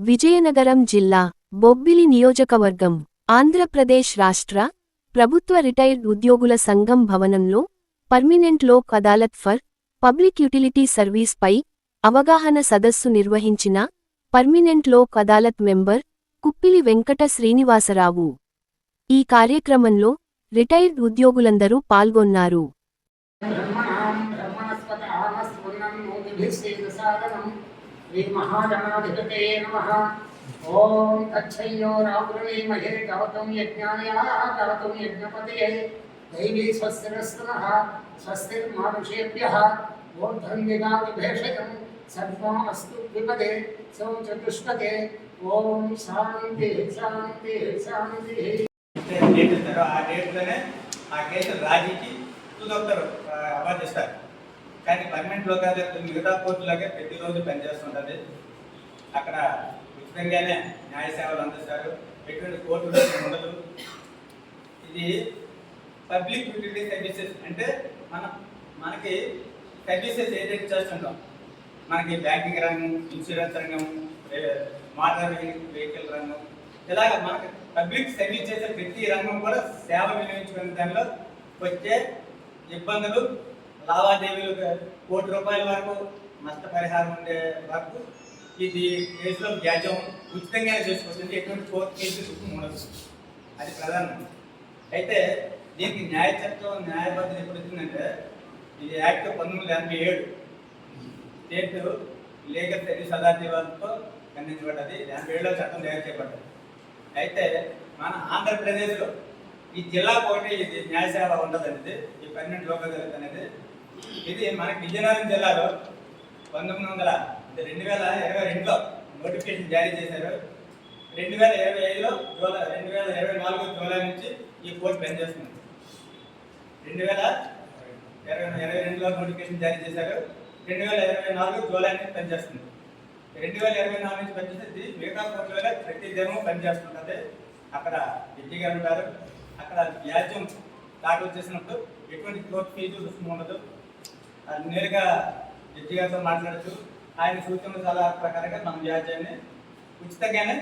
విజయనగరం జిల్లా బొబ్బిలి నియోజకవర్గం ఆంధ్రప్రదేశ్ రాష్ట్ర ప్రభుత్వ రిటైర్డ్ ఉద్యోగుల సంఘం భవనంలో permanent Lok Adalat for public utility service పై అవగాహన సదస్సు నిర్వహించిన పర్మినెంట్ లోక్ అదాలత్ మెంబర్ కుప్పిలి వెంకట శ్రీనివాసరావు. ఈ కార్యక్రమంలో రిటైర్డ్ ఉద్యోగులందరూ పాల్గొన్నారు. బ్రహ్మణాం బ్రహ్మణస్పత ఆనస్పందం నోతిభిశ్రీదసాదనం శ్రీమహాగణాధిపతే నమః ఓం తచ్చయ్యో రావృణీమహే గవతం యజ్ఞాయ గవతం యజ్ఞపతే దైవీ స్వస్తిరస్తనః స్వస్తిర్మానుషేభ్యः ఊర్ధ్వం వినాది భేషజం సర్వం అస్తు విపదే సం చతుష్పదే ఓం శాంతి శాంతి శాంతి డేట్ ఇస్తారు ఆ డేట్లోనే ఆ కేసు రాజీకి తుదొక్కరు అవార్డు ఇస్తారు కానీ పర్మనెంట్లో కాదు మిగతా కోర్టులాగే ప్రతిరోజు పనిచేస్తుంటుంది. అక్కడ ఉచితంగానే న్యాయ సేవలు అందిస్తారు. ఎటువంటి కోర్టులో ఉండదు. ఇది పబ్లిక్ యూటిలిటీ సర్వీసెస్ అంటే మనం మనకి సర్వీసెస్ ఏదైతే చేస్తుంటాం మనకి బ్యాంకింగ్ రంగం ఇన్సూరెన్స్ రంగం మోటార్ వెహికల్ రంగం ఇలాగ మనకి పబ్లిక్ సర్వీస్ చేసే ప్రతి రంగం కూడా సేవ వినియోగించుకునే దానిలో వచ్చే ఇబ్బందులు లావాదేవీలు కోటి రూపాయల వరకు నష్టపరిహారం ఉండే వరకు ఇది కేసులో వ్యాజ్యం ఉచితంగానే చేసుకోవచ్చు ఎటువంటి కోర్టు కేసు ఉండదు. అది ప్రధానం. అయితే దీనికి న్యాయ చట్టం న్యాయబద్ధం ఎప్పుడు వచ్చిందంటే ఇది యాక్ట్ పంతొమ్మిది ఎనభై ఏడు. స్టేట్ లీగల్ సర్వీస్ అథారిటీ వాళ్ళతో ఖండించబడ్డది. ఎనభై ఏడులో చట్టం తయారు చేయబడ్డది. అయితే మన ఆంధ్రప్రదేశ్లో ఈ జిల్లా ఒకటి ఇది న్యాయసేవ ఉండదు అనేది ఈ పన్నెండు లోకల్ అనేది ఇది మనకి విజయనగరం జిల్లాలో పంతొమ్మిది వందల అంటే రెండు వేల ఇరవై రెండులో నోటిఫికేషన్ జారీ చేశారు. రెండు వేల ఇరవై ఐదులో జూలై రెండు వేల ఇరవై నాలుగు జూలై నుంచి ఈ కోర్టు పనిచేస్తుంది. రెండు వేల ఇరవై ఇరవై రెండులో నోటిఫికేషన్ జారీ చేశారు. రెండు వేల ఇరవై నాలుగు జూలై నుంచి పనిచేస్తుంది. రెండు వేల ఇరవై నాలుగు నుంచి పనిచేస్తే మిగతా కోర్టులలో ప్రతి దినము పనిచేస్తుంటుంది. అక్కడ జడ్జి గారు ఉంటారు. అక్కడ వ్యాజ్యం దాఖలు చేసినప్పుడు ఎటువంటి కోర్టు ఫీజు రుసుము ఉండదు. నేరుగా జడ్జి గారితో మాట్లాడచ్చు. ఆయన సూచనల సలహా ప్రకారంగా మన వ్యాజ్యాన్ని ఉచితంగానే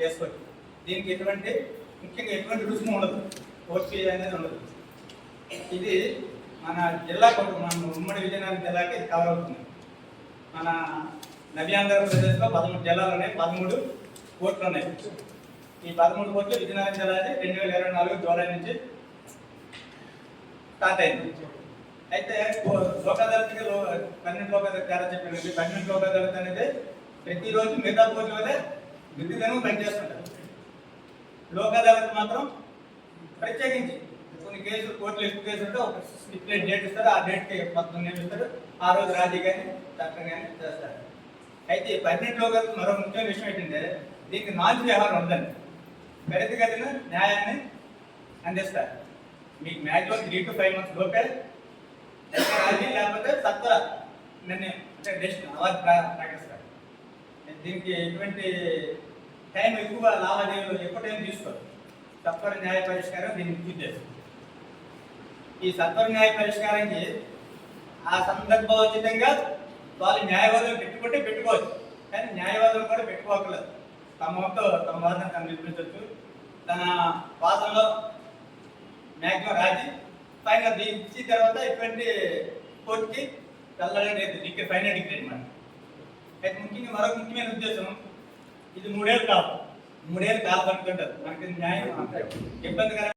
చేసుకోవచ్చు దీనికి ఎటువంటి ముఖ్యంగా ఎటువంటి రుసుము ఉండదు. కోర్టు అనేది ఉండదు. ఇది మన జిల్లా కోర్టు మన ఉమ్మడి విజయనగరం జిల్లాకి ఇది కవర్ అవుతుంది. మన నవ్య ఆంధ్రప్రదేశ్లో పదమూడు జిల్లాలు ఉన్నాయి పదమూడు కోర్టులు ఉన్నాయి. ఈ పదమూడు కోట్లు విజయనగరం జిల్లాది రెండు వేల ఇరవై నాలుగు జూలై నుంచి స్టార్ట్ అయింది. అయితే లోక్లో పన్నెండు లోకాదాలు తేడా చెప్పినది పన్నెండు లోక్ అదాలత్ అనేది ప్రతిరోజు మిగతా కోర్టు వల్లే విద్యుత్ పనిచేస్తుంటారు. లోక్ మాత్రం ప్రత్యేకించి కొన్ని కేసులు కోర్టులు ఎక్కువ కేసులు ఉంటే ఒక స్టిప్లెట్ డేట్ ఇస్తారు. ఆ డేట్కి మొత్తం నియమిస్తారు ఆ రోజు రాజీ కానీ చట్టం కానీ చేస్తారు. అయితే పన్నెండు లోగా మరో ముఖ్యమైన విషయం ఏంటంటే దీనికి నాలుగు వ్యవహారం ఉందండి పరిధిగతిన న్యాయాన్ని అందిస్తారు. మీకు maximum three to five months లోపే లేకపోతే సత్వర నిర్ణయం. అంటే డెసిషన్ అవార్డు దీనికి ఎటువంటి టైం ఎక్కువ లావాదేవీలు ఎక్కువ టైం తీసుకోరు. సత్వర న్యాయ పరిష్కారం దీన్ని ఉద్దేశం. ఈ సత్వర న్యాయ పరిష్కారానికి ఆ సందర్భోచితంగా వాళ్ళు న్యాయవాదులు పెట్టుకుంటే పెట్టుకోవచ్చు. కానీ న్యాయవాదులు కూడా పెట్టుకోకలేదు. తమ మొత్తం తమ వాదన తను నిర్మించవచ్చు తన వాదనలో మ్యాక్సిమం రాజీ ఫైనల్ దీన్ని ఇచ్చిన తర్వాత ఎటువంటి కోర్టుకి వెళ్ళాలనేది డిగ్రీ ఫైనల్ డిగ్రీ అనమాట అయితే ముఖ్యంగా మరొక ముఖ్యమైన ఉద్దేశం ఇది మూడేళ్ళు కాదు. మూడేళ్ళు కాదు అనుకుంటారు. మనకి న్యాయం ఇబ్బందికర